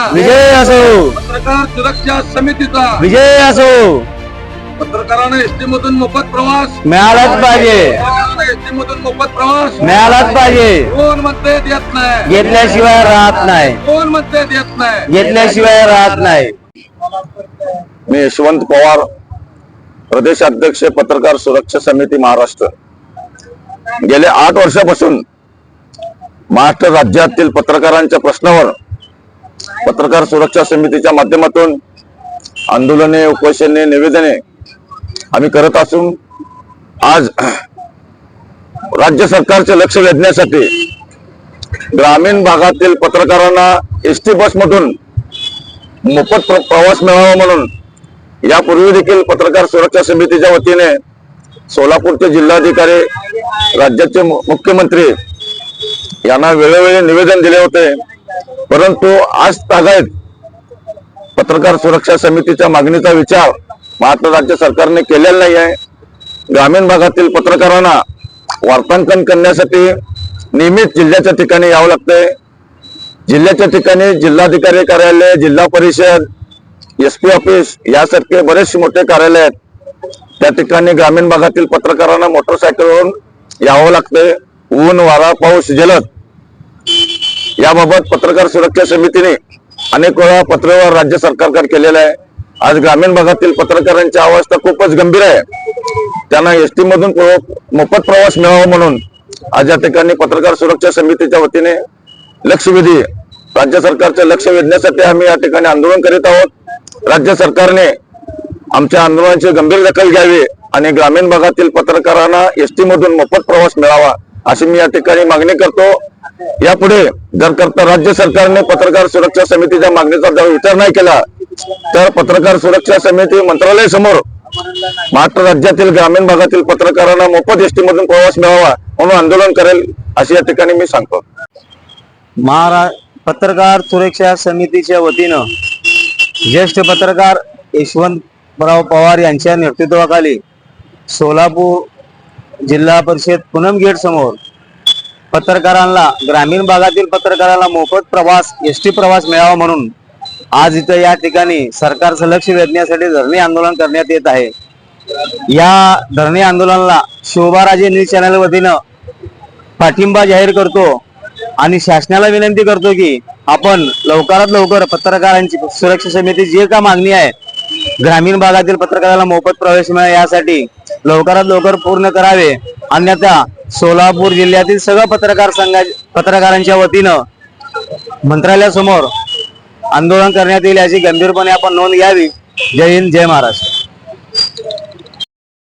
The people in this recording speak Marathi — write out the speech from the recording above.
पत्रकार सुरक्षा समितीचा. विजय असो. पत्रकारांना एसटी मधून मोफत प्रवास. मिळालाच पाहिजे. एसटी मधून मोफत प्रवास. मिळालाच पाहिजे. कोण म्हणते देत नाही. घेतल्याशिवाय राहत नाही. कोण म्हणते देत नाही. घेतल्याशिवाय राहत नाही. मी यशवंत पवार प्रदेश अध्यक्ष पत्रकार सुरक्षा समिती महाराष्ट्र. गेले आठ वर्षापासून महाराष्ट्र राज्यातील पत्रकारांच्या प्रश्नावर पत्रकार सुरक्षा समितीच्या माध्यमातून आंदोलने उपोषणे निवेदने आम्ही करत असून आज राज्य सरकारचे लक्ष वेधण्यासाठी ग्रामीण भागातील पत्रकारांना एस टी बसमधून मोफत प्र- प्रवास मिळावा म्हणून यापूर्वी देखील पत्रकार सुरक्षा समितीच्या वतीने सोलापूरचे जिल्हाधिकारी राज्याचे मुख्यमंत्री यांना वेळोवेळी निवेदन दिले होते. परंतु आज तागायत पत्रकार सुरक्षा समितीच्या मागणीचा विचार महाराष्ट्र राज्य सरकारने केलेला नाही आहे. ग्रामीण भागातील पत्रकारांना वार्तांकन करण्यासाठी नियमित जिल्ह्याच्या ठिकाणी यावं लागतंय. जिल्ह्याच्या ठिकाणी जिल्हाधिकारी कार्यालय जिल्हा परिषद एस पी ऑफिस यासारखे बरेचसे मोठे कार्यालय आहेत. त्या ठिकाणी ग्रामीण भागातील पत्रकारांना मोटरसायकलवरून यावं लागतंय. ऊन वारा पाऊस जलद याबाबत पत्रकार सुरक्षा समितीने अनेक वेळा पत्रव्यवहार राज्य सरकारकडे केलेला आहे. आज ग्रामीण भागातील पत्रकारांची अवस्था खूपच गंभीर आहे. त्यांना एस टी मधून मोफत प्रवास मिळावा म्हणून आज या ठिकाणी पत्रकार सुरक्षा समितीच्या वतीने लक्षवेधी राज्य सरकारचे लक्ष वेधण्यासाठी आम्ही या ठिकाणी आंदोलन करीत आहोत. राज्य सरकारने आमच्या आंदोलनाची गंभीर दखल घ्यावी आणि ग्रामीण भागातील पत्रकारांना एसटी मधून मोफत प्रवास मिळावा अशी मी या ठिकाणी मागणी करतो. यापुढे जर करता राज्य सरकारने पत्रकार सुरक्षा समितीच्या मागणीचा जर विचार नाही केला तर पत्रकार सुरक्षा समिती मंत्रालय समोर महाराष्ट्र राज्यातील ग्रामीण भागातील पत्रकारांना मोफत एसटी मधून प्रवास मिळावा म्हणून आंदोलन करेल अशी या ठिकाणी मी सांगतो. महारा पत्रकार सुरक्षा समितीच्या वतीनं ज्येष्ठ पत्रकार यशवंतराव पवार यांच्या नेतृत्वाखाली सोलापूर जिल्हा परिषद पूनम गेट समोर पत्रकारांना ग्रामीण भागातील पत्रकारांना मोफत प्रवास एस टी प्रवास मिळावा म्हणून आज इथं या ठिकाणी सरकारचं लक्ष वेधण्यासाठी धरणे आंदोलन करण्यात येत आहे. या धरणे आंदोलनाला शोभाराजे न्यूज चॅनल वतीनं पाठिंबा जाहीर करतो आणि शासनाला विनंती करतो की आपण लवकरात लवकर पत्रकारांची सुरक्षा समिती जे का मागणी आहे ग्रामीण भागातील पत्रकाराला मोफत प्रवेश मिळावा यासाठी लवकरात लवकर पूर्ण करावे. अन्यथा सोलापूर जिल्ह्यातील सगळं पत्रकार संघा पत्रकारांच्या वतीनं मंत्रालयासमोर आंदोलन करण्यात येईल याची गंभीरपणे आपण नोंद घ्यावी. जय हिंद जय महाराष्ट्र.